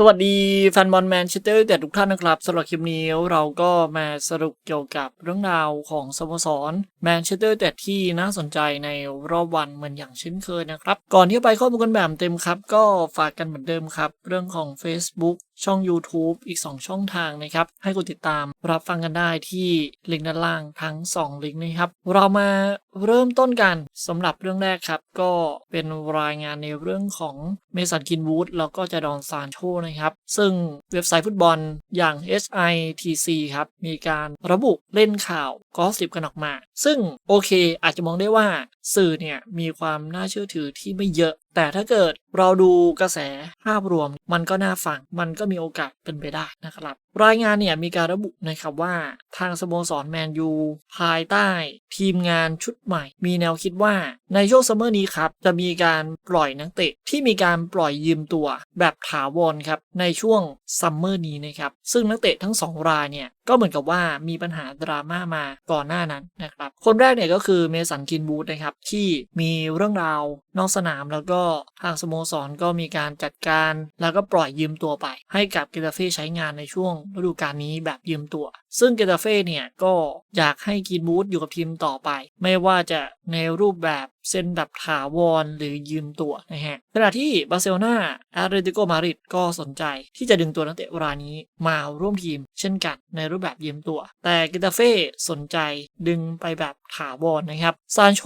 สวัสดีแฟนบอลแมนเชสเตอร์แต่ทุกท่านนะครับสำหรับคลิปนี้เราก็มาสรุปเกี่ยวกับเรื่องราวของสโมสรแมนเชสเตอร์แต่ที่น่าสนใจในรอบวันเหมือนอย่างเช่นเคยนะครับ ก่อนที่จะไปข้อมูลกันแบบเต็มครับ ก็ฝากกันเหมือนเดิมครับ เรื่องของ Facebook ช่อง YouTube อีก 2 ช่องทางนะครับ ให้กดติดตามรับฟังกันได้ที่ลิงก์ด้านล่างทั้ง 2 ลิงก์นะครับ เรามาเริ่มต้นกันสำหรับเรื่องแรกครับ ก็เป็นรายงานในเรื่องของเมสันกินวูดแล้วก็จะดอนซานโชนะครับ ซึ่งเว็บไซต์ฟุตบอลอย่าง HITC ครับ มีการระบุเล่นข่าวกอล์ฟสิบกันออกมา ซึ่งโอเคอาจจะมองได้ว่าสื่อเนี่ยมีความน่าเชื่อถือที่ไม่เยอะแต่ถ้าเกิดเราดูกระแสภาพรวม มันก็น่าฟัง มันก็มีโอกาสเป็นไปได้นะครับ รายงานเนี่ยมีการระบุนะครับว่าทางสโมสรแมนยูภายใต้ ทีมงานชุดใหม่ มีแนวคิดว่าในช่วงซัมเมอร์นี้ครับ จะมีการปล่อยนักเตะที่มีการปล่อยยืมตัวแบบถาวรครับในช่วงซัมเมอร์นี้นะครับ ซึ่งนักเตะทั้ง 2 รายเนี่ย ก็เหมือนกับว่ามีปัญหาดราม่ามาก่อนหน้านั้นนะครับคนแรกเนี่ยก็คือเมสันกินบูธนะครับที่มีเรื่องราวนอกสนามแล้วก็ทางสโมสรก็มีการจัดการแล้วก็ปล่อยยืมตัวไป ให้กับเกตาเฟ่ใช้งานในช่วงฤดูกาลนี้แบบยืมตัว ซึ่งเกตาเฟ่เนี่ยก็อยากให้กินบูธอยู่กับทีมต่อไป ไม่ว่าจะในรูปแบบ เซ็นแบบถาวรหรือยืมตัวนะฮะขณะที่บาร์เซโลนาแอตเลติโกมาริดก็สนใจที่จะดึงตัวนักเตะรายนี้มาร่วมทีม เช่นกันในรูปแบบยืมตัว แต่เกตาเฟ่สนใจดึงไปแบบถาวรนะครับซานโช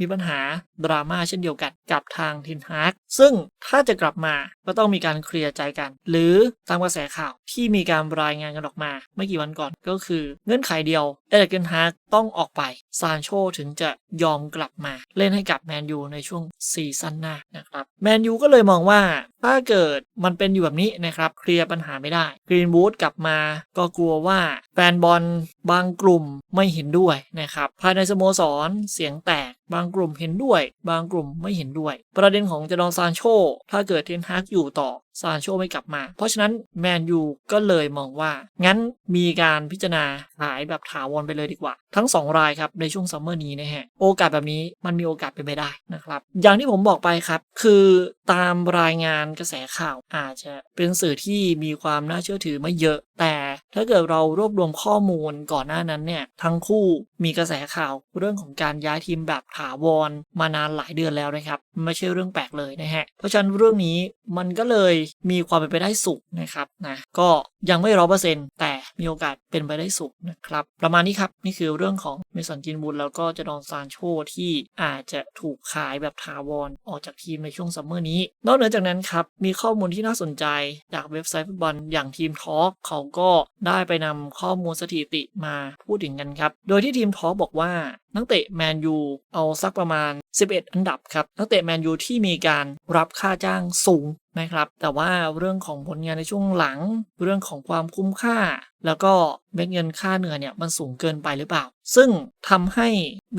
มีปัญหาดราม่าเช่นเดียวกันกับทางทินฮาร์กซึ่งถ้าจะกลับมาก็ต้องมีการเคลียร์ใจกัน หรือตามกระแสข่าวที่มีการรายงานกันออกมา ไม่กี่วันก่อนก็คือเงื่อนไขเดียวเอเดนฮาร์กต้องออกไป ซานโชถึงจะยอมกลับมาเล่นให้กับแมนยูในช่วงซีซั่นหน้านะครับแมนยูก็เลยมองว่าถ้าเกิดมันเป็นอยู่แบบนี้นะครับเคลียร์ปัญหาไม่ได้กรีนบูธกลับมาก็กลัวว่าแฟนบอลบางกลุ่มไม่เห็นด้วยนะครับภายในสโมสรเสียงแตก บางกลุ่มเห็นด้วย บางกลุ่มไม่เห็นด้วย ประเด็นของจดอนซานโช ถ้าเกิดเทนฮากอยู่ต่อซานโชไม่กลับมา เพราะฉะนั้นแมนยูก็เลยมองว่า งั้นมีการพิจารณาขายแบบถาวรไปเลยดีกว่า ทั้ง 2 รายครับ ในช่วงซัมเมอร์นี้นะฮะ โอกาสแบบนี้มันมีโอกาสเป็นไปได้นะครับ อย่างที่ผมบอกไปครับ คือตามรายงานกระแสข่าวอาจจะเป็นสื่อที่มีความน่าเชื่อถือไม่เยอะ แต่ถ้าเกิดเรารวบรวมข้อมูลก่อนหน้านั้นเนี่ยทั้งคู่มีกระแสข่าวเรื่องของการย้ายทีมแบบถาวรมานานหลายเดือนแล้วนะครับไม่ใช่เรื่องแปลกเลยนะฮะเพราะฉะนั้นเรื่องนี้มันก็เลยมีความเป็นไปได้สูงนะครับนะก็ยังไม่ร้อเปอร์เซ็นต์แต่มีโอกาสเป็นไปได้สูงนะครับ ประมาณนี้ครับ นี่คือเรื่องของเมสันกินบุลแล้วก็จะดอนซานโชที่อาจจะถูกขายแบบถาวรออกจากทีมในช่วงซัมเมอร์นี้ นอกเหนือจากนั้นครับ มีข้อมูลที่น่าสนใจจากเว็บไซต์ฟุตบอลอย่างทีมทอล์กเขาก็ได้ไปนำข้อมูลสถิติมาพูดถึงกันครับ โดยที่ทีมทอล์กบอกว่า นักเตะแมนยูเอาสักประมาณ 11 อันดับครับ นักเตะแมนยูที่มีการรับค่าจ้างสูงนะครับ แต่ว่าเรื่องของผลงานในช่วงหลัง เรื่องของความคุ้มค่า แล้วก็เม็ดเงินค่าเหนื่อยเนี่ยมันสูงเกินไปหรือเปล่า ซึ่งทำให้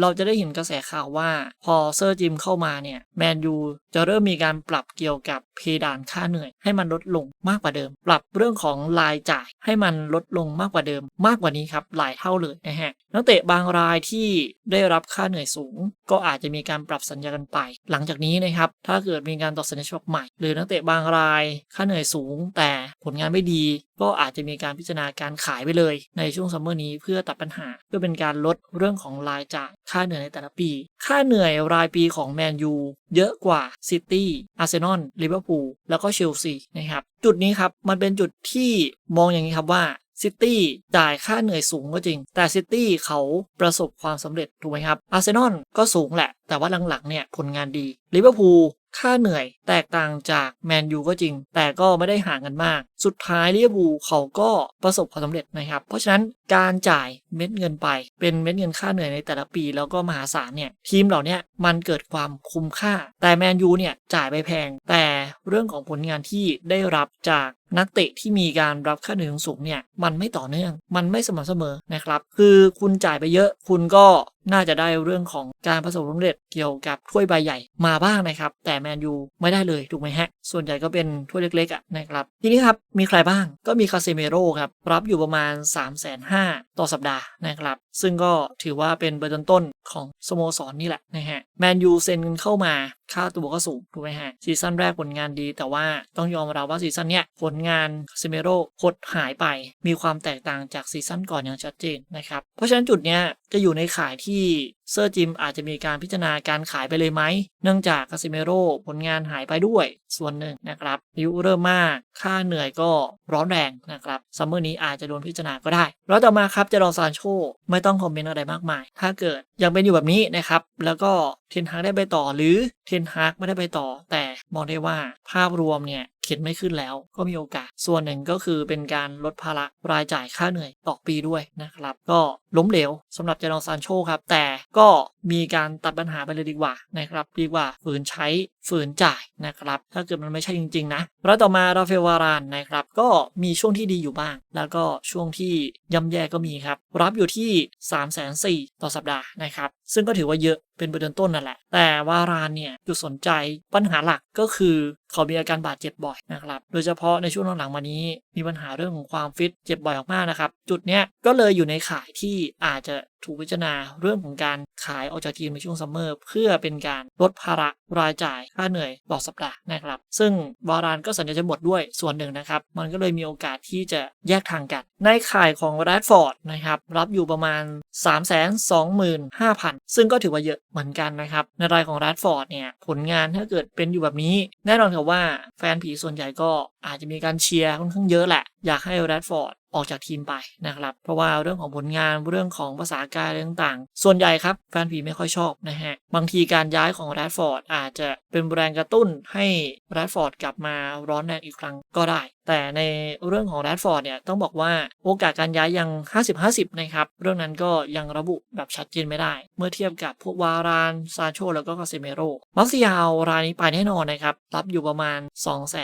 เราจะได้เห็นกระแสข่าวว่าพอเซอร์จิมเข้ามาเนี่ยแมนยูจะเริ่มมีการปรับเกี่ยวกับเพดานค่าเหนื่อย ให้มันลดลงมากกว่าเดิม ปรับเรื่องของรายจ่ายให้มันลดลงมากกว่าเดิม มากกว่านี้ครับหลายเท่าเลยนะฮะนักเตะบางรายที่ได้รับค่าเหนื่อยสูง ก็อาจจะมีการปรับสัญญากันไป หลังจากนี้นะครับ ถ้าเกิดมีการต่อสัญญาฉบับใหม่ หรือนักเตะบางรายค่าเหนื่อยสูง แต่ผลงานไม่ดี ก็อาจจะมีการพิจารณาการขายไปเลย ในช่วงซัมเมอร์นี้เพื่อตัดปัญหา เพื่อเป็นการลดเรื่องของรายจ่ายค่าเหนื่อยในแต่ละปี ค่าเหนื่อยรายปีของแมนยูเยอะกว่าซิตี้อาร์เซนอลลิเวอร์พูลแล้วก็เชลซีนะครับจุดนี้ครับมันเป็นจุดที่มองอย่างนี้ครับว่า ซิตี้จ่ายค่าเหนื่อยสูงก็จริง แต่ซิตี้เขาประสบความสำเร็จถูกไหมครับอาร์เซนอลก็สูงแหละ แต่ว่าหลังๆเนี่ยผลงานดีลิเวอร์พูลค่าเหนื่อยแตกต่างจากแมนยูก็จริง แต่ก็ไม่ได้ห่างกันมาก สุดท้ายลิเวอร์พูลเขาก็ประสบความสำเร็จนะครับ เพราะฉะนั้นการจ่ายเม็ดเงินไป เป็นเม็ดเงินค่าเหนื่อยในแต่ละปี แล้วก็มหาศาลเนี่ยทีมเหล่านี้มันเกิดความคุ้มค่า แต่แมนยูเนี่ยจ่ายไปแพงแต่ เรื่องของผลงานที่ได้รับจากนักเตะที่มีการรับค่าเหนื่อยสูงเนี่ยมันไม่ต่อเนื่อง มันไม่สม่ำเสมอนะครับ คือคุณจ่ายไปเยอะ คุณก็น่าจะได้เรื่องของการประสบความสำเร็จเกี่ยวกับถ้วยใบใหญ่มาบ้างนะครับ แต่แมนยูไม่ได้เลยถูกไหมฮะ ส่วนใหญ่ก็เป็นถ้วยเล็กๆอะนะครับ ทีนี้ครับ มีใครบ้างก็มีคาเซเมโร่ครับ รับอยู่ประมาณ 3 5 0 0 0 0ต่อต่อสัปดาห์นะครับ ซึ่งก็ถือว่าเป็นเบอร์ต้นๆของสโมสรนี่แหละนะฮะแมนยูเซ็นกันเข้ามา ค่าตัวก็สูงถูกไหมฮะซีซั่นแรกผลงานดี แต่ว่าต้องยอมรับว่าซีซั่นเนี้ยผลงานซิเมโร่หดหายไป มีความแตกต่างจากซีซั่นก่อนอย่างชัดเจนนะครับเพราะฉะนั้นจุดเนี้ย จะอยู่ในข่ายที่เซอร์จิมอาจจะมีการพิจารณาการขายไปเลยไหม เนื่องจากคาซิเมโร่ผลงานหายไปด้วยส่วนหนึ่งนะครับอายุเริ่มมาก ค่าเหนื่อยก็ร้อนแรงนะครับซัมเมอร์นี้อาจจะโดนพิจารณาก็ได้ แล้วต่อมาครับเจรอซานโชไม่ต้องคอมเมนต์อะไรมากมาย ถ้าเกิดยังเป็นอยู่แบบนี้นะครับ แล้วก็เทนฮากได้ไปต่อหรือเทนฮากไม่ได้ไปต่อ แต่มองได้ว่าภาพรวมเนี่ย เข็นไม่ขึ้นแล้วก็มีโอกาส ส่วนหนึ่งก็คือเป็นการลดภาระรายจ่ายค่าเหนื่อยต่อปีด้วยนะครับ ก็ล้มเหลวสำหรับเจนอซานโชครับ แต่ก็มีการตัดปัญหาไปเลยดีกว่านะครับ ดีกว่าฝืนใช้ฝืนจ่ายนะครับ ถ้าเกิดมันไม่ใช่จริง ๆ นะแล้วต่อมาราเฟลวารานนะครับ ก็มีช่วงที่ดีอยู่บ้าง แล้วก็ช่วงที่ย่ำแย่ก็มีครับ รับอยู่ที่ 3 4 0 0 0ต่อสัปดาห์นะครับ ซึ่งก็ถือว่าเยอะเป็นเบอร์เดินต้นนั่นแหละ แต่วารานเนี่ยจุดสนใจปัญหาหลักก็คือเขามีอาการบาดเจ็บบ่อยนะครับ โดยเฉพาะในช่วงหลังๆมานี้มีปัญหาเรื่องของความฟิตเจ็บบ่อยมากนะครับ จุดเนี้ยก็เลยอยู่ในข่ายที่อาจจะ ถูกพิจารณาเรื่องของการขายออกจากทีมในช่วงซัมเมอร์เพื่อเป็นการลดภาระรายจ่ายค่าเหนื่อยต่อสัปดาห์นะครับ ซึ่งวารานก็สัญญาจะหมดด้วยส่วนหนึ่งนะครับ มันก็เลยมีโอกาสที่จะแยกทางกัน ในข่ายของแรดฟอร์ดนะครับ รับอยู่ประมาณ 3 2 5 0 0 0 ซึ่งก็ถือว่าเยอะเหมือนกันนะครับ ในรายของแรดฟอร์ดเนี่ย ผลงานถ้าเกิดเป็นอยู่แบบนี้ แน่นอนครับว่าแฟนผีส่วนใหญ่ก็อาจจะมีการเชียร์ค่อนข้างเยอะแหละ อยากให้แรดฟอร์ดออกจากทีมไปนะครับ เพราะว่าเรื่องของผลงานเรื่องของภาษากายต่างๆ ส่วนใหญ่ครับแฟนผีไม่ค่อยชอบนะฮะ บางทีการย้ายของแรดฟอร์ดอาจจะเป็นแรงกระตุ้นให้แรดฟอร์ดกลับมาร้อนแรงอีกครั้งก็ได้แต่ในเรื่องของแรดฟอร์ดเนี่ยต้องบอกว่าโอกาสการย้ายยัง 50-50 นะครับ เรื่องนั้นก็ยังระบุแบบชัดเจนไม่ได้ เมื่อเทียบกับพวกวารานซาโชแล้วก็คาเซเมโรมัสยาวรายนี้ไปแน่นอนนะครับ รับอยู่ประมาณ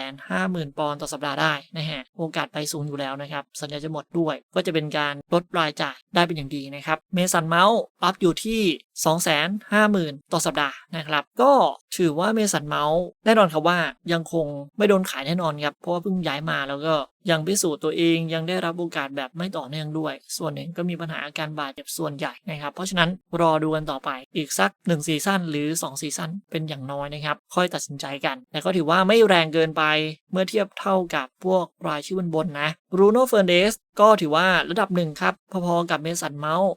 250,000 ปอนด์ต่อสัปดาห์ได้นะฮะโอกาสไปสูงอยู่แล้วนะครับ สัญญาจะหมดด้วย ก็จะเป็นการลดรายจ่ายได้เป็นอย่างดีนะครับเมสันเมาส์รับอยู่ที่ 250,000 ต่อสัปดาห์นะครับ ก็ถือว่าเมสันเมาส์แน่นอนครับว่ายังคงไม่โดนขายแน่นอนครับเพราะว่าเพิ่งย้ายมาแล้วก็ ยังพิสูจน์ตัวเองยังได้รับโอกาสแบบไม่ต่อเนื่องด้วย ส่วนหนึ่งก็มีปัญหาอาการบาดเจ็บส่วนใหญ่นะครับ เพราะฉะนั้นรอดูกันต่อไปอีกสัก1ซีซั่นหรือ 2 ซีซั่นเป็นอย่างน้อยนะครับ ค่อยตัดสินใจกัน แต่ก็ถือว่าไม่แรงเกินไปเมื่อเทียบเท่ากับพวกรายชื่อบนๆนะบรูโน่เฟอร์เดสก็ถือว่าระดับหนึ่งครับ พอๆกับเมสันเมาส์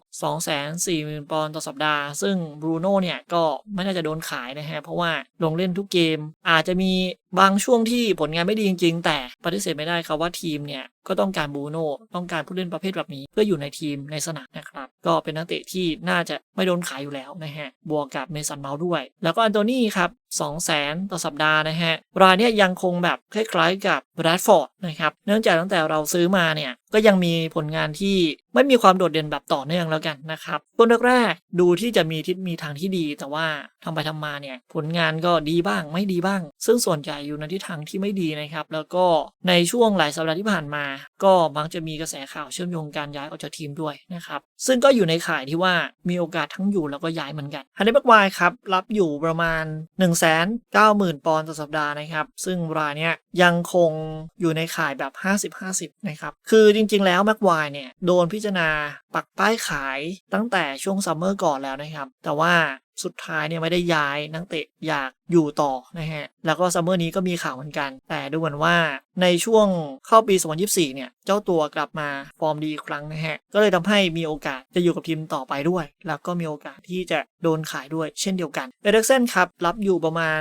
240,000 ปอนด์ต่อสัปดาห์ ซึ่งบรูโน่เนี่ยก็ไม่น่าจะโดนขายนะฮะ เพราะว่าลงเล่นทุกเกม อาจจะมีบางช่วงที่ผลงานไม่ดีจริง ๆ แต่ปฏิเสธไม่ได้ครับว่าทีมเนี่ย ก็ต้องการบูโน่ต้องการผู้เล่นประเภทแบบนี้ เพื่ออยู่ในทีมในสนามนะครับ ก็เป็นนักเตะที่น่าจะไม่โดนขายอยู่แล้วนะฮะบวกกับเมสันเมาส์ด้วย แล้วก็อันโตนี่ครับ2 0 0 0 0 0ต่อสัปดาห์นะฮะ รายเนี้ยยังคงแบบคล้ายๆกับแรดฟอร์ดนะครับ เนื่องจากตั้งแต่เราซื้อมาเนี่ย ก็ยังมีผลงานที่ไม่มีความโดดเด่นแบบต่อเนื่องแล้วกันนะครับต้นแรกๆดูที่จะมีทิศมีทางที่ดี แต่ว่าทำไปทำมาเนี่ย ผลงานก็ดีบ้างไม่ดีบ้าง ซึ่งส่วนใหญ่อยู่ในทิศทางที่ไม่ดีนะครับ แล้วก็ในช่วงหลายสัปดาห์ที่ผ่านมาก็มักจะมีกระแสข่าวเชื่อมโยงการย้ายออกจากทีมด้วยนะครับซึ่งก็อยู่ในข่ายที่ว่ามีโอกาสทั้งอยู่แล้วก็ย้ายเหมือนกันฮันเดอร์แบ็กไวครับรับอยู่ประมาณ 1 9 0 0 0 0 ปอนด์ต่อสัปดาห์นะครับซึ่งรายเนี้ยยังคงอยู่ในข่ายแบบ 50-50นะครับคือจริงๆ แล้วแม็กไวเนี่ยโดนพิจารณาปักป้ายขายตั้งแต่ช่วงซัมเมอร์ก่อนแล้วนะครับแต่ว่า สุดท้ายเนี่ยไม่ได้ย้ายนักเตะอยากอยู่ต่อนะฮะ แล้วก็ซัมเมอร์นี้ก็มีข่าวเหมือนกัน แต่ดูเหมือนว่าในช่วงเข้าปี 2024 เนี่ย เจ้าตัวกลับมาฟอร์มดีอีกครั้งนะฮะ ก็เลยทำให้มีโอกาสจะอยู่กับทีมต่อไปด้วย แล้วก็มีโอกาสที่จะโดนขายด้วยเช่นเดียวกันเอเดกเซนครับ รับอยู่ประมาณ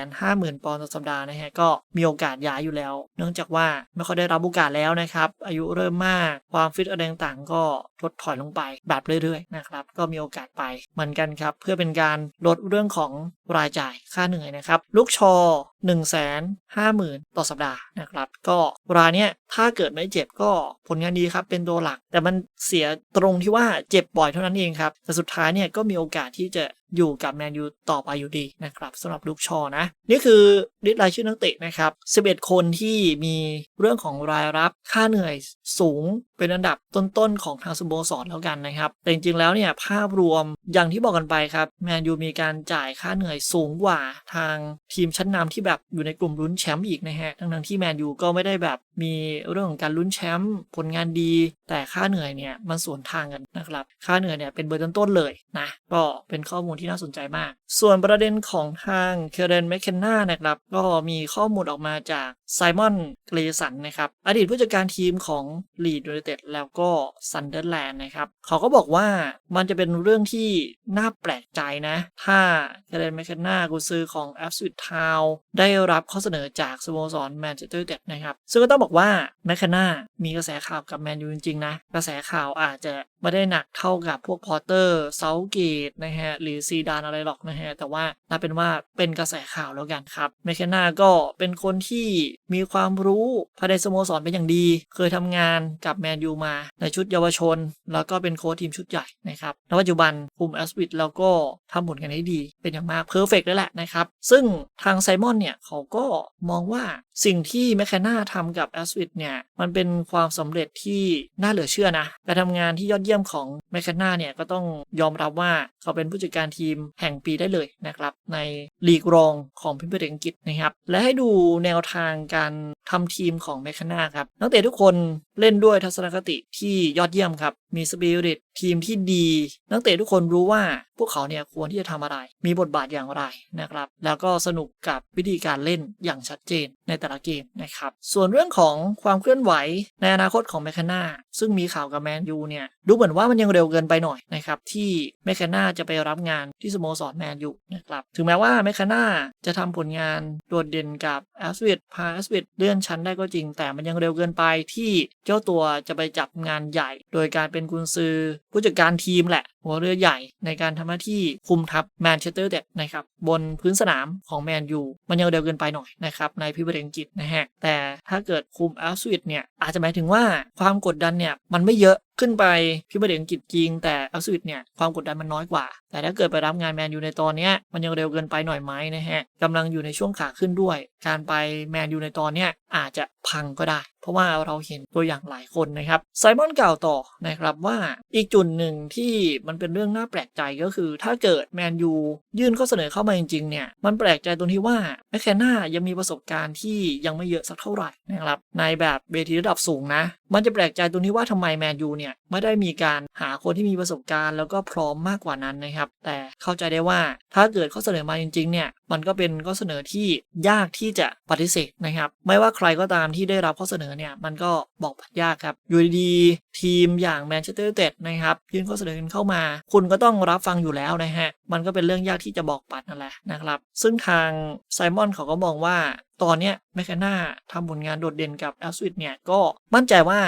150,000 ปอนด์ต่อสัปดาห์นะฮะ ก็มีโอกาสย้ายอยู่แล้ว เนื่องจากว่าไม่ค่อยได้รับโอกาสแล้วนะครับ อายุเริ่มมาก ความฟิตอะไรต่างๆ ก็ลดถอยลงไปแบบเรื่อยๆ นะครับ ก็มีโอกาสไปเหมือนกันครับ เพื่อเป็นการลดเรื่องของรายจ่ายค่าเหนื่อยนะครับ ลูกชอ 1 5 0 0 0 0 ต่อสัปดาห์นะครับ ก็รายเนี้ยถ้าเกิดไม่เจ็บก็ผลงานดีครับ เป็นตัวหลัก แต่มันเสียตรงที่ว่าเจ็บบ่อยเท่านั้นเองครับ แต่สุดท้ายเนี่ยก็มีโอกาสที่จะ อยู่กับแมนยูต่อไปอยู่ดีนะครับสำหรับลูกชอนะ นี่คือลิสต์รายชื่อนักเตะนะครับ 11 คนที่มีเรื่องของรายรับค่าเหนื่อยสูงเป็นอันดับต้นๆ ของทางสโมสรแล้วกันนะครับ แต่จริงๆแล้วเนี่ยภาพรวมอย่างที่บอกกันไปครับแมนยูมีการจ่ายค่าเหนื่อยสูงกว่าทางทีมชั้นนำที่แบบอยู่ในกลุ่มลุ้นแชมป์อีกนะฮะทั้งๆที่แมนยูก็ไม่ได้แบบ มีเรื่องของการลุ้นแชมป์ผลงานดี แต่ค่าเหนื่อยเนี่ยมันสวนทางกันนะครับ ค่าเหนื่อยเนี่ยเป็นเบอร์ต้นๆเลยนะก็เป็นข้อมูลที่น่าสนใจมาก ส่วนประเด็นของทางเคเรนแมคเคนนานะครับก็มีข้อมูลออกมาจากไซมอนเกรสันนะครับอดีตผู้จัดการทีมของลีดยูไนเต็ดแล้วก็ซันเดอร์แลนด์นะครับเขาก็บอกว่ามันจะเป็นเรื่องที่น่าแปลกใจนะ ถ้าเคเรนแมคเคนนากุซือของแอฟสวิตทาวได้รับข้อเสนอจากสโมสรแมนเชสเตอร์ยูไนเต็ดนะครับซึ่งก็ต้องบอกว่าแมคเคนนามีกระแสข่าวกับแมนยูจริงๆนะ กระแสข่าวอาจจะไม่ได้หนักเท่ากับพวกพอร์เตอร์เซาเกตนะฮะหรือซีดานอะไรหรอกนะฮะแต่ว่าน่าเป็นว่าเป็นกระแสข่าวแล้วกันครับแมคเคนนาก็เป็นคนที่มีความรู้ภายในสโมสรเป็นอย่างดี เคยทำงานกับแมนยูมาในชุดเยาวชน แล้วก็เป็นโค้ชทีมชุดใหญ่นะครับณปัจจุบันคุมแอสวิดแล้วก็ทำผลกันได้ดีเป็นอย่างมากเพอร์เฟกต์เลยแหละนะครับซึ่งทางไซมอนเนี่ยเขาก็มองว่า สิ่งที่แมคเคนนาทำกับแอสวิดเนี่ย มันเป็นความสำเร็จที่น่าเหลือเชื่อนะ การทำงานที่ยอดเยี่ยมของแมคเคนนาเนี่ย ก็ต้องยอมรับว่าเขาเป็นผู้จัดการทีมแห่งปีได้เลยนะครับ ในลีกรองของพิมพ์เรียอังกฤษนะครับ และให้ดูแนวทางการทำทีมของแมคเคนนาครับ นักเตะทุกคนเล่นด้วยทัศนคติที่ยอดเยี่ยมครับมีสปิริตทีมที่ดี นักเตะทุกคนรู้ว่าพวกเขาเนี่ยควรที่จะทำอะไร มีบทบาทอย่างไรนะครับ แล้วก็สนุกกับวิธีการเล่นอย่างชัดเจนในแต่ละเกมนะครับ ส่วนเรื่องของความเคลื่อนไหวในอนาคตของแมคคาน่าซึ่งมีข่าวกับแมนยูเนี่ยดูเหมือนว่ามันยังเร็วเกินไปหน่อยนะครับที่แมคคาน่าจะไปรับงานที่สโมสรแมนยูนะครับถึงแม้ว่าแมคคาน่าจะทำผลงานโดดเด่นกับแอสเวดพาแอสเวดเลื่อนชั้นได้ก็จริง แต่มันยังเร็วเกินไปที่เจ้าตัวจะไปจับงานใหญ่ โดยการเป็นกุนซือผู้จัดการทีมแหละ หัวเรือใหญ่ในการทำหน้าที่คุมทัพแมนเชสเตอร์เด็ดนะครับบนพื้นสนามของแมนยูมันยังเร็วเกินไปหน่อยนะครับในพิเศษอังกฤษนะฮะแต่ถ้าเกิดคุมแอสวิดเนี่ยอาจจะหมายถึงว่าความกดดันเนี่ยมันไม่เยอะขึ้นไปพิเศษอังกฤษจริงแต่แอสวิดเนี่ยความกดดันมันน้อยกว่า แต่ถ้าเกิดไปรับงานแมนยูในตอนนี้มันยังเร็วเกินไปหน่อยไหมนะฮะกำลังอยู่ในช่วงขาขึ้นด้วย การไปแมนยูในตอนนี้อาจจะพังก็ได้ เพราะว่าเราเห็นตัวอย่างหลายคนนะครับไซมอนกล่าวต่อนะครับว่าอีกจุดหนึ่งที่มันเป็นเรื่องน่าแปลกใจก็คือ ถ้าเกิดแมนยูยื่นข้อเสนอเข้ามาจริงๆเนี่ยมันแปลกใจตรงที่ว่าแมคแคนนายังมีประสบการณ์ที่ยังไม่เยอะสักเท่าไหร่นะครับในแบบเวทีระดับสูงนะ มันจะแปลกใจตรงที่ว่าทำไมแมนยูเนี่ยไม่ได้มีการหาคนที่มีประสบการณ์ แล้วก็พร้อมมากกว่านั้นนะครับ แต่เข้าใจได้ว่าถ้าเกิดข้อเสนอมาจริงๆเนี่ยมันก็เป็นข้อเสนอที่ยากที่จะปฏิเสธนะครับ ไม่ว่าใครก็ตามที่ได้รับข้อเสนอเนี่ยมันก็บอกปัดยากครับอยู่ดีๆทีมอย่างแมนเชสเตอร์ยูไนเต็ดนะครับยื่นข้อเสนอเข้ามา คุณก็ต้องรับฟังอยู่แล้วนะฮะมันก็เป็นเรื่องยากที่จะบอกปัดนั่นแหละนะครับ ซึ่งทางไซมอนเขาก็มองว่า ตอนเนี้ยแมคคาน่าทำผลงานโดดเด่นกับแอสวิดเนี่ยก็มั่นใจว่า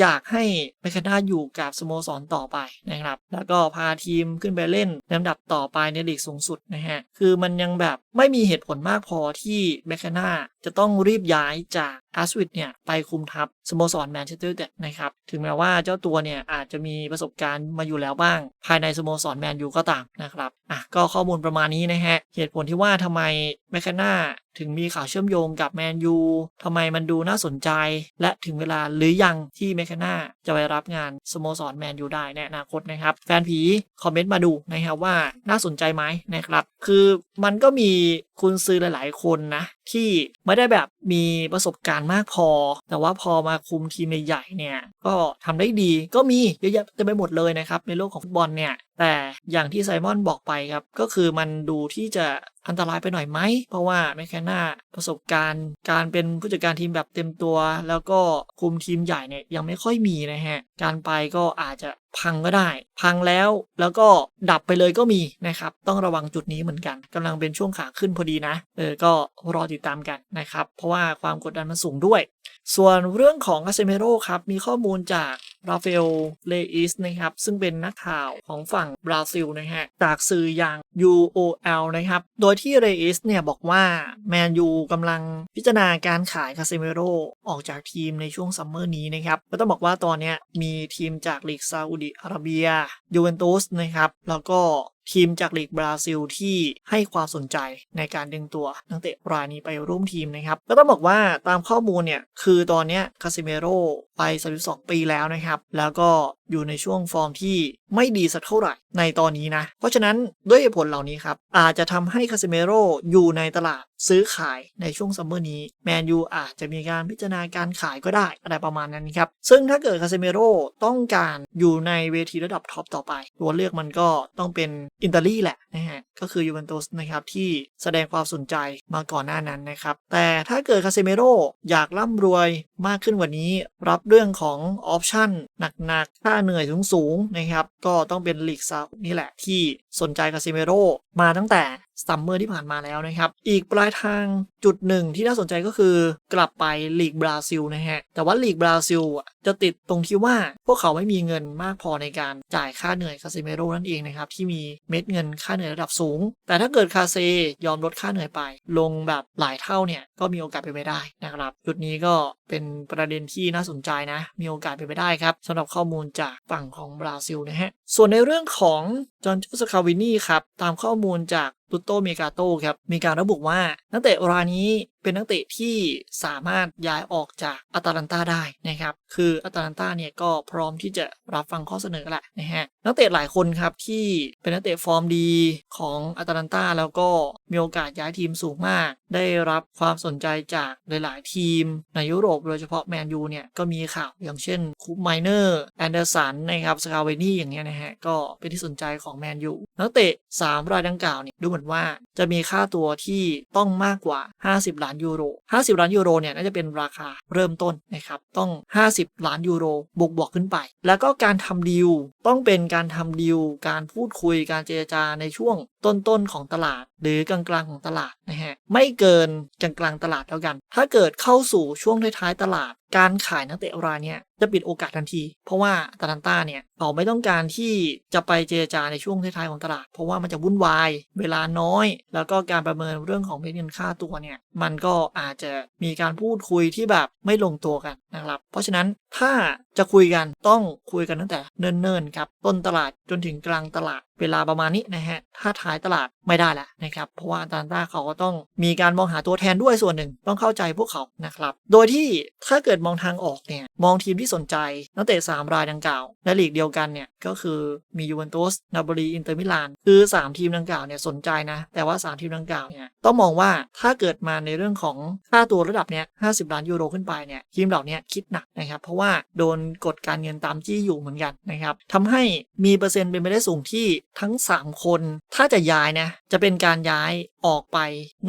อยากให้แมคคาน่าอยู่กับสโมสรต่อไปนะครับ แล้วก็พาทีมขึ้นไปเล่นลำดับต่อไปในลีกสูงสุดนะฮะ คือมันยังแบบไม่มีเหตุผลมากพอที่แมคคาน่าจะต้องรีบย้ายจากแอสวิดเนี่ยไปคุมทัพสโมสรแมนเชสเตอร์ยูไนเต็ดนะครับ ถึงแม้ว่าเจ้าตัวเนี่ยอาจจะมีประสบการณ์มาอยู่แล้วบ้าง ภายในสโมสรแมนยูก็ตามนะครับ อะก็ข้อมูลประมาณนี้นะฮะ เหตุผลที่ว่าทำไมแมคคาน่า ถึงมีข่าวเชื่อมโยงกับแมนยูทำไมมันดูน่าสนใจ และถึงเวลาหรือยังที่เมคคาน่าจะไปรับงานสโมสรแมนยูได้ในอนาคตนะครับ แฟนผีคอมเมนต์มาดูนะครับว่าน่าสนใจไหมนะครับ คือมันก็มีคุณซื้อหลาย ๆ คนนะ ที่ไม่ได้แบบมีประสบการณ์มากพอ แต่ว่าพอมาคุมทีมใหญ่ๆเนี่ยก็ทำได้ดีก็มีเยอะแยะเต็มไปหมดเลยนะครับในโลกของฟุตบอลเนี่ยแต่อย่างที่ไซมอนบอกไปครับ ก็คือมันดูที่จะอันตรายไปหน่อยไหม เพราะว่าแมคแคนนาประสบการณ์ การเป็นผู้จัดการทีมแบบเต็มตัว แล้วก็คุมทีมใหญ่เนี่ยยังไม่ค่อยมีนะฮะ การไปก็อาจจะ พังก็ได้ พังแล้วแล้วก็ดับไปเลยก็มีนะครับ ต้องระวังจุดนี้เหมือนกันกำลังเป็นช่วงขาขึ้นพอดีนะ เออ ก็รอติดตามกันนะครับ เพราะว่าความกดดันมันสูงด้วย ส่วนเรื่องของคาเซเมโรครับ มีข้อมูลจาก ราฟาเอล เลอิสนะครับ ซึ่งเป็นนักข่าวของฝั่งบราซิลนะฮะ จากสื่ออย่าง UOL นะครับ โดยที่เลอิสเนี่ยบอกว่า แมนยูกำลังพิจารณาการขายคาเซเมโรออกจากทีมในช่วงซัมเมอร์นี้นะครับก็ต้องบอกว่าตอนนี้มีทีมจากลีกซาอุดิอาระเบียยูเวนตุสนะครับ แล้วก็ ทีมจากลีกบราซิลที่ให้ความสนใจในการดึงตัวนักเตะรายนี้ไปร่วมทีมนะครับก็ต้องบอกว่าตามข้อมูลเนี่ย คือตอนนี้คาซิเมโรไป 32 ปีแล้วนะครับ แล้วก็อยู่ในช่วงฟอร์มที่ไม่ดีสักเท่าไหร่ในตอนนี้นะ เพราะฉะนั้นด้วยเหตุผลเหล่านี้ครับ อาจจะทำให้คาเซเมโรอยู่ในตลาดซื้อขายในช่วงซัมเมอร์นี้แมนยูอาจจะมีการพิจารณาการขายก็ได้อะไรประมาณนั้นครับ ซึ่งถ้าเกิดคาเซเมโรต้องการอยู่ในเวทีระดับท็อปต่อไปตัวเลือกมันก็ต้องเป็นอินเตอรี่แหละนะฮะก็คือยูเวนตุสนะครับที่แสดงความสนใจมาก่อนหน้านั้นนะครับ แต่ถ้าเกิดคาเซเมโรอยากร่ำรวยมากขึ้นกว่านี้ รับเรื่องของออปชั่นหนักๆ ค่าเหนื่อยสูงๆนะครับก็ต้องเป็นลีกซาอุนี่แหละที่สนใจคาเซเมโรมาตั้งแต่ ซัมเมอร์ที่ผ่านมาแล้วนะครับ อีกปลายทางจุดหนึ่งที่น่าสนใจก็คือกลับไปลีกบราซิลนะฮะ แต่ว่าลีกบราซิลจะติดตรงที่ว่าพวกเขาไม่มีเงินมากพอในการจ่ายค่าเหนื่อยคาเซเมโรนั่นเองนะครับ ที่มีเม็ดเงินค่าเหนื่อยระดับสูง แต่ถ้าเกิดคาเซยอมลดค่าเหนื่อยไป ลงแบบหลายเท่าเนี่ยก็มีโอกาสเป็นไปได้นะครับ จุดนี้ก็เป็นประเด็นที่น่าสนใจนะ มีโอกาสเป็นไปได้ครับสำหรับข้อมูลจากฝั่งของบราซิลนะฮะส่วนในเรื่องของจอห์นจูสคาวินี่ครับตามข้อมูลจาก ตุโตเมกาโตครับมีการระบุว่านักเตะรายนี้ เป็นนักเตะที่สามารถย้ายออกจากอาตาลันตาได้นะครับ คืออาตาลันตาเนี่ยก็พร้อมที่จะรับฟังข้อเสนอแหละนะฮะนักเตะหลายคนครับที่เป็นนักเตะฟอร์มดีของอาตาลันตาแล้วก็มีโอกาสย้ายทีมสูงมาก ได้รับความสนใจจากหลาย ๆ ทีม ในยุโรปโดยเฉพาะแมนยูเนี่ยก็มีข่าวอย่างเช่นคูปไมเนอร์แอนเดอร์สันนะครับสกาเวนี่อย่างเงี้ยนะฮะก็เป็นที่สนใจของแมนยูนักเตะ 3 รายดังกล่าวเนี่ยดูเหมือนว่าจะมีค่าตัวที่ต้องมากกว่า 50 ล้านยูโร 50 ล้านยูโรเนี่ยน่าจะเป็นราคาเริ่มต้นนะครับต้อง 50 ล้านยูโรบวกบวกขึ้นไป แล้วก็การทำดีลต้องเป็นการทำดีลการพูดคุยการเจรจาในช่วง ต้นๆของตลาด หรือกลางๆของตลาดนะฮะไม่เกินกลางๆตลาดแล้วกัน ถ้าเกิดเข้าสู่ช่วงท้ายๆตลาด การขายนักเตะรายเนี่ยจะปิดโอกาสทันที เพราะว่าตาลันต้าเนี่ยเขาไม่ต้องการที่จะไปเจรจาในช่วงท้ายๆของตลาด เพราะว่ามันจะวุ่นวาย เวลาน้อย แล้วก็การประเมินเรื่องของเงินค่าตัวเนี่ยมันก็อาจจะมีการพูดคุยที่แบบไม่ลงตัวกันนะครับ เพราะฉะนั้นถ้าจะคุยกันต้องคุยกันตั้งแต่เนิ่นๆครับต้นตลาดจนถึงกลางตลาดเวลาประมาณนี้นะฮะ ถ้าท้ายตลาดไม่ได้ละนะครับ เพราะว่าตานต้าเขาก็ต้องมีการมองหาตัวแทนด้วยส่วนหนึ่งต้องเข้าใจพวกเขานะครับ โดยที่ถ้าเกิดมองทางออกเนี่ย มองทีมที่สนใจนักเตะ3รายดังกล่าวในลีกเดียวกันเนี่ย ก็คือมียูเวนตุสนาโปลีอินเตอร์มิลานคือ 3 ทีมดังกล่าวเนี่ยสนใจนะ แต่ว่า 3 ทีมดังกล่าวเนี่ยต้องมองว่าถ้าเกิดมาในเรื่องของค่าตัวระดับเนี้ย50 ล้านยูโรขึ้นไปเนี่ยทีมเหล่านี้คิดหนักนะครับ เพราะว่าโดนกฎการเงินตามจี้อยู่เหมือนกันนะครับทำให้มีเปอร์เซ็นต์เป็นไปได้สูงที่ ทั้ง 3 คน ถ้าจะย้ายนะ จะเป็นการย้าย ออกไป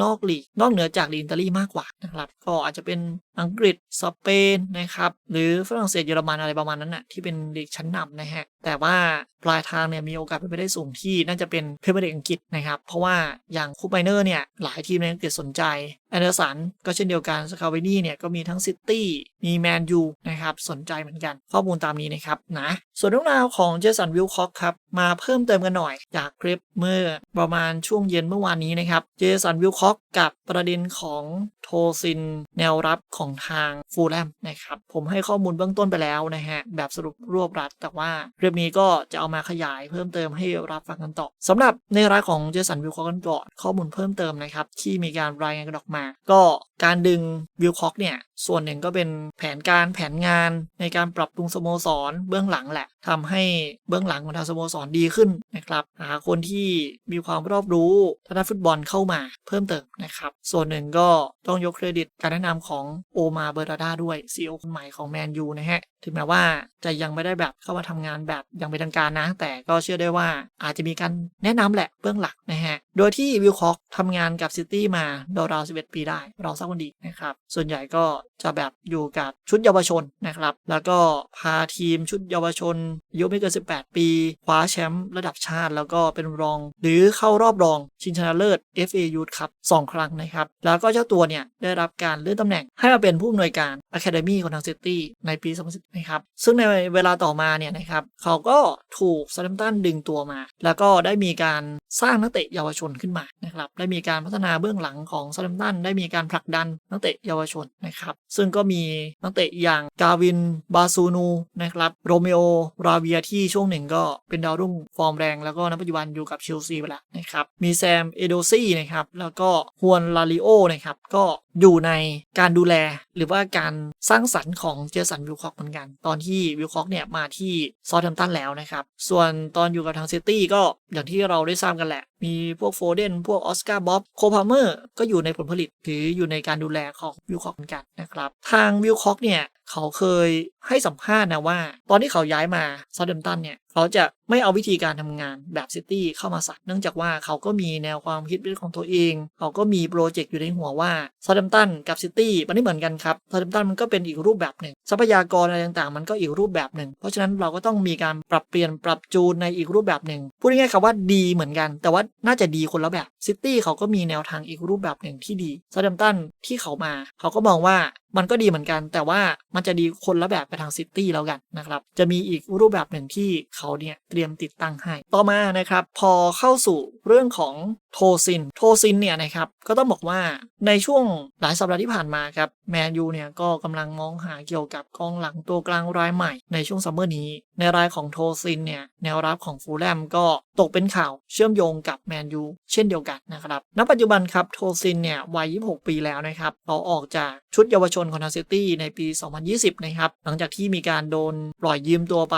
นอกลีกนอกเหนือจากลีกอิตาลีมากกว่านะครับก็อาจจะเป็นอังกฤษสเปนนะครับหรือฝรั่งเศสเยอรมันอะไรประมาณนั้นนะที่เป็นลีกชั้นนำนะฮะแต่ว่าปลายทางเนี่ยมีโอกาสเป็นไปได้สูงที่น่าจะเป็นเพเปอร์เลีกอังกฤษนะครับเพราะว่าอย่างคูปไมเนอร์เนี่ยหลายทีมในอังกฤษสนใจแอนเดอร์สันก็เช่นเดียวกันสคาเวนี่เนี่ยก็มีทั้งซิตี้มีแมนยูนะครับสนใจเหมือนกันข้อมูลตามนี้นะครับนะส่วนเรื่องราวของเจสันวิลคอกครับมาเพิ่มเติมกันหน่อยจากคลิปเมื่อประมาณช่วงเย็นเมื่อวานนี้นะครับเจสันวิลคอกกับประเด็นของโทซินแนวรับของทางฟูลแลมนะครับ ผมให้ข้อมูลเบื้องต้นไปแล้วนะฮะ แบบสรุปรวบรัด แต่ว่าเรื่องนี้ก็จะเอามาขยายเพิ่มเติมให้รับฟังกันต่อสำหรับในรายของเจสันวิลคอกกันก่อนข้อมูลเพิ่มเติมนะครับ ที่มีการรายงานกันออกมา ก็การดึงวิลคอกเนี่ย ส่วนหนึ่งก็เป็นแผนการแผนงานในการปรับปรุงสโมสรเบื้องหลังแหละทำให้เบื้องหลังของทางสโมสรดีขึ้นนะครับหาคนที่มีความรอบรู้ทางด้านฟุตบอลเข้ามาเพิ่มเติมนะครับ ส่วนหนึ่งก็ต้องยกเครดิตการแนะนำของโอมาเบอร์ราดาด้วยซีอคนใหม่ของแมนยูนะฮะ ถึงแม้ว่าจะยังไม่ได้แบบเข้ามาทำงานแบบยังเป็นทางการนะ แต่ก็เชื่อได้ว่าอาจจะมีการแนะนำแหละเบื้องหลักนะฮะ โดยที่วิลคอกทำงานกับซิตี้มาราวๆ11 ปีได้ราทราบกันดีนะครับ ส่วนใหญ่ก็จะแบบอยู่กับชุดเยาวชนนะครับ แล้วก็พาทีมชุดเยาวชนอายุไม่เกิน 18 ปี คว้าแชมป์ระดับชาติ แล้วก็เป็นรอง หรือเข้ารอบรองชิงชนะเลิศ FA Youth ครับ2ครั้งนะครับ แล้วก็เจ้าตัวเนี่ยได้รับการเลื่อนตำแหน่งให้มาเป็นผู้อำนวยการ Academy ของทางซิตี้ในปี 2010 นะครับ ซึ่งในเวลาต่อมาเนี่ยนะครับเขาก็ถูกซัมตันดึงตัวมา แล้วก็ได้มีการสร้างนักเตะเยาวชนขึ้นมานะครับได้มีการพัฒนาเบื้องหลังของซัมตันได้มีการผลักดันนักเตะเยาวชนนะครับซึ่งก็มีนักเตะอย่างกาวินบาซูนูนะครับโรเมโอราเวียที่ช่วงหนึ่งก็เป็นดาวรุ่งฟอร์มแรง แล้วก็ณปัจจุบันอยู่กับเชลซีไปแล้วนะครับมีแซมเอโดซี่นะครับแล้วก็ฮวนลาริโอนะครับก็ อยู่ในการดูแลหรือว่าการสร้างสรรค์ของเจสันวิลคอกเหมือนกัน ตอนที่วิลคอกเนี่ยมาที่ซอลแฮมตันแล้วนะครับ ส่วนตอนอยู่กับทางซิตี้ก็อย่างที่เราได้ทราบกันแหละ มีพวกโฟเดน พวกออสการ์บ๊อบโคพาเมอร์ก็อยู่ในผลผลิตหรืออยู่ในการดูแลของวิลคอกเหมือนกันนะครับ ทางวิลคอกเนี่ย เขาเคยให้สัมภาษณ์นะว่า ตอนที่เขาย้ายมาซาเดมตันเนี่ย เขาจะไม่เอาวิธีการทำงานแบบซิตี้เข้ามาใส่เนื่องจากว่าเขาก็มีแนวความคิดเป็นของตัวเอง เขาก็มีโปรเจกต์อยู่ในหัวว่าซาเดมตันกับซิตี้มันไม่เหมือนกันครับซาเดมตันมันก็เป็นอีกรูปแบบหนึ่ง ทรัพยากรอะไรต่างๆ มันก็อีกรูปแบบหนึ่ง เพราะฉะนั้นเราก็ต้องมีการปรับเปลี่ยนปรับจูนในอีกรูปแบบหนึ่ง พูดง่ายๆครับว่าดีเหมือนกัน แต่ว่าน่าจะดีคนละแบบซิตี้เขาก็มีแนวทางอีกรูปแบบหนึ่งที่ดีซาเดมตันที่เขามา เขาก็มองว่ามันก็ดีเหมือนกัน แต่ว่ามันจะดีคนละแบบไปทางซิตี้แล้วกันนะครับ จะมีอีกรูปแบบหนึ่งที่เขาเนี่ยเตรียมติดตั้งให้ ต่อมานะครับ พอเข้าสู่เรื่องของโทซิน โทซินเนี่ยนะครับก็ต้องบอกว่าในช่วงหลายสัปดาห์ที่ผ่านมาครับแมนยูเนี่ยก็กำลังมองหาเกี่ยวกับกองหลังตัวกลางรายใหม่ในช่วงซัมเมอร์นี้ ในรายของโทซินเนี่ยแนวรับของฟูลแลมก็ตกเป็นข่าวเชื่อมโยงกับแมนยูเช่นเดียวกันนะครับณปัจจุบันครับโทซินเนี่ยวัย 26 ปีแล้วนะครับเขาออกจากชุดเยาวชนของทางซิตี้ในปี 2020 นะครับหลังจากที่มีการโดนปล่อยยืมตัวไป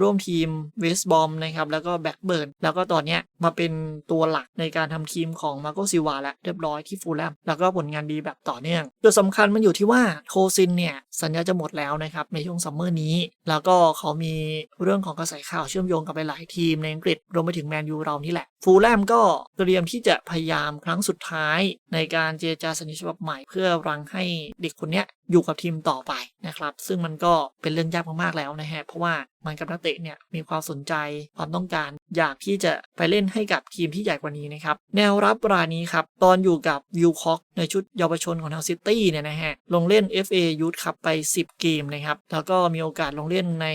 ร่วมทีมเวสบอมนะครับแล้วก็แบ็กเบิร์นแล้วก็ตอนเนี้ย มาเป็นตัวหลักในการทำทีมของมาโกซิวาแล้วเรียบร้อยที่ฟูลแลมแล้วก็ผลงานดีแบบต่อเนื่องจุดสำคัญมันอยู่ที่ว่าโทซินเนี่ย สัญญาจะหมดแล้วนะครับ ในช่วงซัมเมอร์นี้ แล้วก็เขามีเรื่องของกระแสข่าวเชื่อมโยงกับหลายทีมในอังกฤษรวมไปถึงแมนยูเรานี่แหละ ฟูลแลมก็เตรียมที่จะพยายามครั้งสุดท้าย ในการเจรจาสัญญาฉบับใหม่เพื่อรังให้เด็กคนเนี้ยอยู่กับทีมต่อไปนะครับ ซึ่งมันก็เป็นเรื่องยากมากๆแล้วนะฮะเพราะว่ามันกับนักเตะเนี่ยมีความสนใจความต้องการ อยากที่จะไปเล่นให้กับทีมที่ใหญ่กว่านี้นะครับ แนวรับรายนี้ครับ ตอนอยู่กับวิลคอกในชุดเยาวชนของทางซิตี้เนี่ยนะฮะ ลงเล่น FA Youth ครับไป 10 เกมนะครับ แล้วก็มีโอกาสลงเล่นใน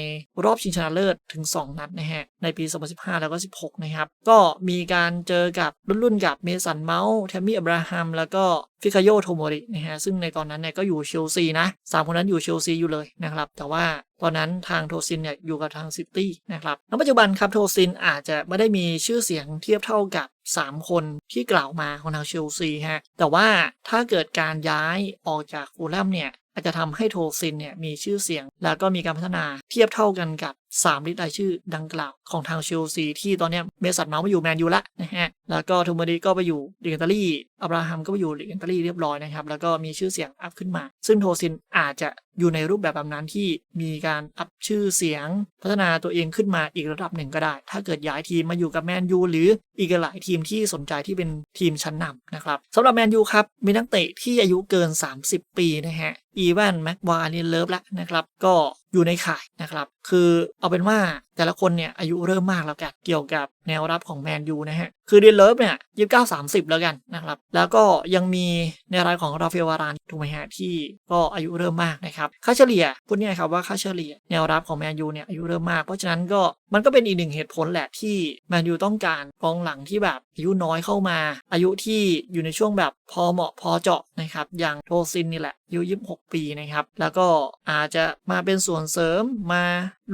รอบชิงชนะเลิศถึง 2 นัดนะฮะ ในปี 2015 แล้วก็ 16 นะครับ ก็มีการเจอกับรุ่นๆกับเมสันเมาส์แทมมี่อับราฮัมแล้วก็ ฟิคาโยโทโมรินะฮะซึ่งในตอนนั้นเนี่ยก็อยู่เชลซีนะสามคนนั้นอยู่เชลซีอยู่เลยนะครับแต่ว่าตอนนั้นทางโทซินเนี่ยอยู่กับทางซิตี้นะครับณปัจจุบันครับโทซินอาจจะไม่ได้มีชื่อเสียงเทียบเท่ากับ 3 คนที่กล่าวมาของทางเชลซีฮะแต่ว่าถ้าเกิดการย้ายออกจากฟูลแลมเนี่ยอาจจะทำให้โทซินเนี่ยมีชื่อเสียง แล้วก็มีการพัฒนาเทียบเท่ากันกับ 3ลิตรรายชื่อดังกล่าวของทางเชลซีที่ตอนนี้เมสันเมาส์มาอยู่แมนยูละนะฮะแล้วก็ทูมารีก็ไปอยู่ลิเกอิตาลีอับราฮัมก็ไปอยู่ลิเกอิตาลีเรียบร้อยนะครับแล้วก็มีชื่อเสียงอัพขึ้นมา ซึ่งโทซินอาจจะ อยู่ในรูปแบบแบบนั้นที่มีการอัพชื่อเสียง พัฒนาตัวเองขึ้นมาอีกระดับหนึ่งก็ได้ ถ้าเกิดย้ายทีมมาอยู่กับแมนยูหรืออีกหลายทีมที่สนใจที่เป็นทีมชั้นนำนะครับสำหรับแมนยูครับมีนักเตะที่อายุเกิน 30 ปีนะฮะอีแวนแม็กวานี่เลิฟแล้วนะครับ ก็อยู่ในข่ายนะครับ คือเอาเป็นว่า แต่ละคนเนี่ยอายุเริ่มมากแล้วกันเกี่ยวกับแนวรับของแมนยูนะฮะ คือเดนเลิฟเนี่ยยี่สิบเก้าสามสิบแล้วกันนะครับ แล้วก็ยังมีในรายของราฟาเอลวารานถูกไหมฮะที่ก็อายุเริ่มมากนะครับ ค่าเฉลี่ยพูดง่ายครับว่าค่าเฉลี่ยแนวรับของแมนยูเนี่ยอายุเริ่มมาก เพราะฉะนั้นก็มันก็เป็นอีกหนึ่งเหตุผลแหละที่แมนยูต้องการกองหลังที่แบบอายุน้อยเข้ามา อายุที่อยู่ในช่วงแบบพอเหมาะพอเจาะนะครับอย่างโทซินนี่แหละอายุ26ปีนะครับแล้วก็อาจจะมาเป็นส่วนเสริมมา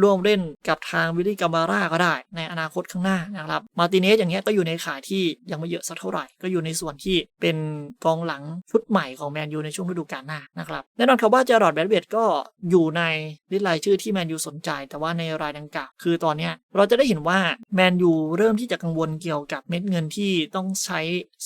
ร่วมเล่นกับทางวิลลี่กาบาร่าก็ได้ในอนาคตข้างหน้านะครับมาร์ติเนสอย่างเงี้ยก็อยู่ในขายที่ยังไม่เยอะสักเท่าไหร่ ก็อยู่ในส่วนที่เป็นกองหลังชุดใหม่ของแมนยูในช่วงฤดูกาลหน้านะครับแน่นอนครับว่าเจอร์รอดแบดเวดก็อยู่ในลิสต์รายชื่อที่แมนยูสนใจ แต่ว่าในรายดังกล่าวคือตอนเนี้ยเราจะได้เห็นว่าแมนยูเริ่มที่จะกังวลเกี่ยวกับเม็ดเงินที่ต้องใช้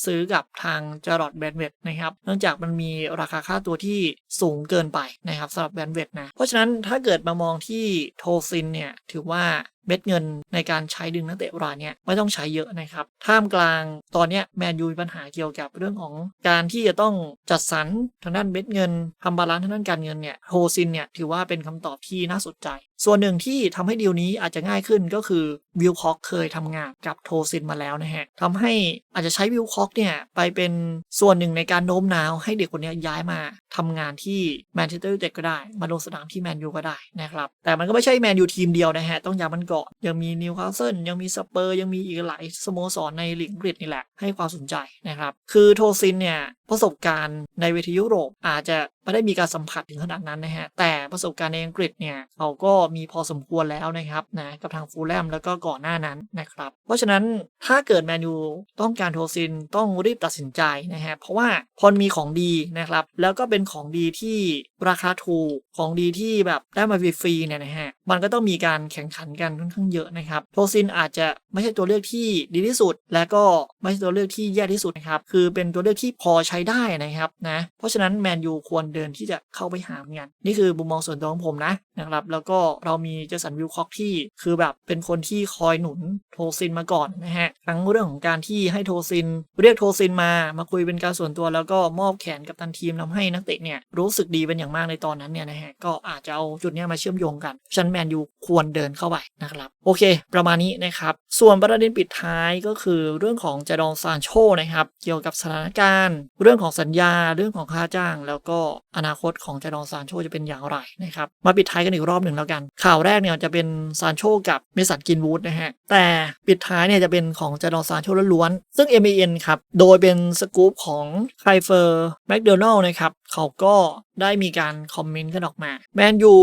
ซื้อกับทางเจอร์รอดแบดเวดนะครับเนื่องจากมันมีราคาค่าตัวที่สูงเกินไปนะครับสำหรับแบนเวดนะเพราะฉะนั้นถ้าเกิดมามองที่โทซินเนี่ยถือว่า that เม็ดเงินในการใช้ดึงนักเตะรายเนี่ยไม่ต้องใช้เยอะนะครับท่ามกลางตอนนี้แมนยูมีปัญหาเกี่ยวกับเรื่องของการที่จะต้องจัดสรรทางด้านเม็ดเงินทำบาลานซ์ทางด้านการเงินเนี่ยโทซินเนี่ยถือว่าเป็นคำตอบที่น่าสนใจ ส่วนหนึ่งที่ทำให้ดีลนี้อาจจะง่ายขึ้นก็คือวิลคอกเคยทำงานกับโทซินมาแล้วนะฮะทำให้อาจจะใช้วิลคอกเนี่ยไปเป็นส่วนหนึ่งในการโน้มน้าวให้เด็กคนนี้ย้ายมาทำงานที่แมนเชสเตอร์ยูไนเต็ดก็ได้ มาลงสนามที่แมนยูก็ได้นะครับแต่มันก็ไม่ใช่แมนยูทีมเดียวนะฮะต้องย้ำมันก่อนยังมีนิวคาสเซิลยังมีสเปอร์ยังมีอีกหลายสโมสรในลีกอังกฤษนี่แหละให้ความสนใจนะครับ คือโทซินเนี่ยประสบการณ์ในเวทียุโรปอาจจะ ไม่ได้มีการสัมผัสถึงขนาดนั้นนะฮะ แต่ประสบการณ์ในอังกฤษเนี่ยเขาก็มีพอสมควรแล้วนะครับนะกับทางฟูลแลมแล้วก็ก่อนหน้านั้นนะครับ เพราะฉะนั้นถ้าเกิดแมนยูต้องการโทซินต้องรีบตัดสินใจนะฮะเพราะว่าพอมีของดีนะครับ แล้วก็เป็นของดีที่ราคาถูกของดีที่แบบได้มาฟรีๆเนี่ยนะฮะมันก็ต้องมีการแข่งขันกันค่อนข้างเยอะนะครับโทซินอาจจะไม่ใช่ตัวเลือกที่ดีที่สุด และก็ไม่ใช่ตัวเลือกที่แย่ที่สุดนะครับคือเป็นตัวเลือกที่พอใช้ได้นะครับนะเพราะฉะนั้นแมนยูควรเดินที่จะเข้าไปหาเหมือนกันนี่คือมุมมองส่วนตัวของผมนะนะครับ แล้วก็เรามีเจสันวิลคอกที่คือแบบเป็นคนที่คอยหนุนโทซินมาก่อนนะฮะทั้งเรื่องของการที่ให้โทซิน เรียกโทซินมามาคุยเป็นการส่วนตัวแล้วก็มอบแขนกับตันทีมทำให้นักเตะเนี่ยรู้สึกดีเป็นอย่างมากในตอนนั้นเนี่ยนะฮะก็อาจจะเอาจุดนี้มาเชื่อมโยงกันฉะนันแมนยูควรเดินเข้าไปนะครับ โอเค ประมาณนี้นะครับ ส่วนประเด็นปิดท้ายก็คือเรื่องของจดองซานโชนะครับ เกี่ยวกับสถานการณ์ เรื่องของสัญญาเรื่องของค่าจ้าง แล้วก็ อนาคตของจดองซานโชจะเป็นอย่างไรนะครับ มาปิดท้ายกันอีกรอบหนึ่งแล้วกัน ข่าวแรกเนี่ยจะเป็นซานโชกับเมสันกินวูดนะฮะ แต่ปิดท้ายเนี่ยจะเป็นของจดองซานโชล้วนๆซึ่ง MAN ครับ โดยเป็นสกู๊ปของไคเฟอร์แมคโดนัลล์นะครับ เขาก็ได้มีการคอมเมนต์กันออกมา แมนยู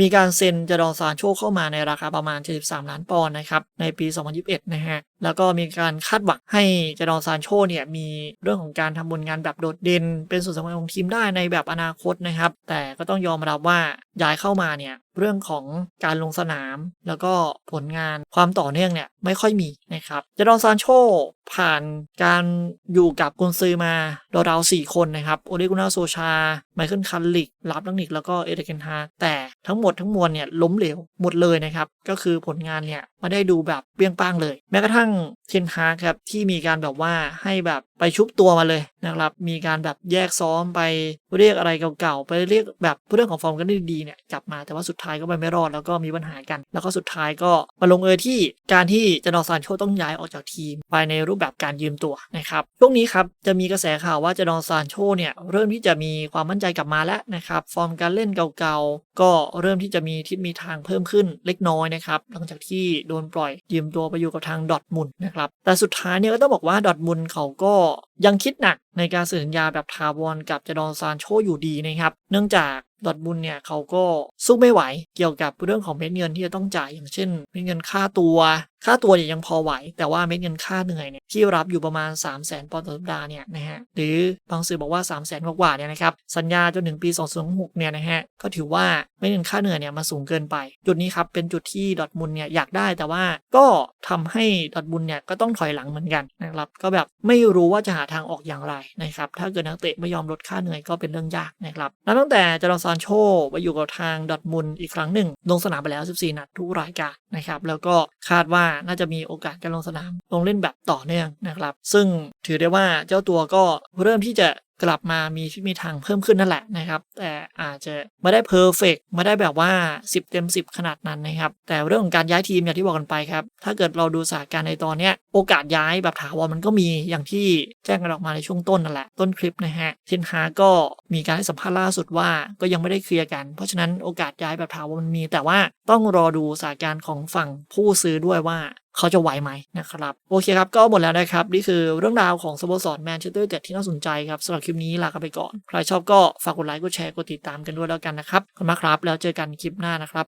มีการเซ็นจดองซานโชเข้ามาในราคาประมาณ 73 ล้านปอนด์นะครับ ในปี 2021 นะฮะ แล้วก็มีการคาดหวังให้จดองซานโชเนี่ยมีเรื่องของการทำผลงานแบบโดดเด่น เป็นส่วนสำคัญของทีมได้ในแบบอนาคตนะครับ แต่ก็ต้องยอมรับว่าย้ายเข้ามาเนี่ย เรื่องของการลงสนาม แล้วก็ผลงานความต่อเนื่องเนี่ยไม่ค่อยมีนะครับจาดอนซานโชผ่านการอยู่กับกุนซือมาราวๆ4คนนะครับโอเลกุนาโซชา ไมเคิลคันลิกลับลังนิกแล้วก็เอเดเกนฮาแต่ทั้งหมดทั้งมวลเนี่ยล้มเหลวหมดเลยนะครับ ก็คือผลงานเนี่ยไม่ได้ดูแบบเปี้ยงป้างเลย แม้กระทั่งเทนฮาครับที่มีการแบบว่าให้แบบไปชุบตัวมาเลยนะครับ มีการแบบแยกซ้อมไปเรียกอะไรเก่าๆ ไปเรียกแบบเรื่องของฟอร์มกันได้ดีเนี่ยกลับมาแต่ว่าสุดท้ายก็ไปไม่รอดแล้วก็มีปัญหากัน แล้วก็สุดท้ายก็มาลงเอยที่การที่จนอซานโชต้องย้ายออกจากทีม ไปในรูปแบบการยืมตัวนะครับช่วงนี้ครับจะมีกระแสข่าวว่าจนอซานโชเนี่ยเริ่มที่จะมีความมั่นใจกลับมาแล้วนะครับ ฟอร์มการเล่นเก่าๆ ก็เริ่มที่จะมีทิศมีทางเพิ่มขึ้นเล็กน้อยนะครับ หลังจากที่โดนปล่อยยืมตัวไปอยู่กับทางดอทมุนนะครับ แต่สุดท้ายเนี่ยก็ต้องบอกว่าดอทมุนเขาก็ยังคิดหนักในการเซ็นสัญญาแบบทาวอนกับจดอนซานโชอยู่ดีนะครับ เนื่องจากดอทบุญเนี่ยเขาก็สู้ไม่ไหวเกี่ยวกับเรื่องของเม็ดเงินที่จะต้องจ่ายอย่างเช่นเม็ดเงินค่าตัว ค่าตัวเนี่ยยังพอไหว แต่ว่าเม็ดเงินค่าเหนื่อยเนี่ยที่รับอยู่ประมาณ 3 0 0 0 0 0ปอนด์ต่อสัปดาห์เนี่ยนะฮะหรือบางสื่อบอกว่า 3 0 0 0 0 0กว่าเนี่ยนะครับสัญญาจนถึงปี2026เนี่ยนะฮะก็ถือว่าเม็ดเงินค่าเหนื่อยเนี่ยมาสูงเกินไป จุดนี้ครับเป็นจุดที่ดอทมุนเนี่ยอยากได้แต่ว่าก็ทำให้ดอทบุญเนี่ยก็ต้องถอยหลังเหมือนกันนะครับก็แบบไม่รู้ว่าจะหาทางออกอย่างไรนะครับถ้าเกิดนักเตะไม่ยอมลดค่าเหนื่อยก็เป็นเรื่องยากนะครับนับตั้งแต่จารอนซานโชไปอยู่กับทางดอทมุนอีกครั้งหนึ่งลงสนามไปแล้ว 14 นัดทุกรายการนะครับแล้วก็คาดว่าน่าจะมีโอกาสการลงสนาม ลงเล่นแบบต่อเนื่องนะครับ ซึ่งถือได้ว่าเจ้าตัวก็เริ่มที่จะ กลับมามีที่มีทางเพิ่มขึ้นนั่นแหละนะครับ แต่อาจจะไม่ได้เพอร์เฟกไม่ได้แบบว่า 10 เต็ม 10 ขนาดนั้นนะครับ แต่เรื่องของการย้ายทีมอย่างที่บอกกันไปครับ ถ้าเกิดเราดูสถานการณ์ในตอนเนี้ยโอกาสย้ายแบบถาวรมันก็มีอย่างที่แจ้งกันออกมาในช่วงต้นนั่นแหละ ต้นคลิปนะฮะเทนฮาก็มีการให้สัมภาษณ์ล่าสุดว่าก็ยังไม่ได้เคลียร์กัน เพราะฉะนั้นโอกาสย้ายแบบถาวรมันมี แต่ว่าต้องรอดูสถานการณ์ของฝั่งผู้ซื้อด้วยว่า เขาจะไหวไหมนะครับ โอเคครับ ก็หมดแล้วนะครับ นี่คือเรื่องราวของสโมสรแมนเชสเตอร์ยูไนเต็ดที่น่าสนใจครับสำหรับคลิปนี้ลากันไปก่อน ใครชอบก็ฝากกดไลค์กดแชร์กดติดตามกันด้วยแล้วกันนะครับขอบคุณมากครับ แล้วเจอกันคลิปหน้านะครับ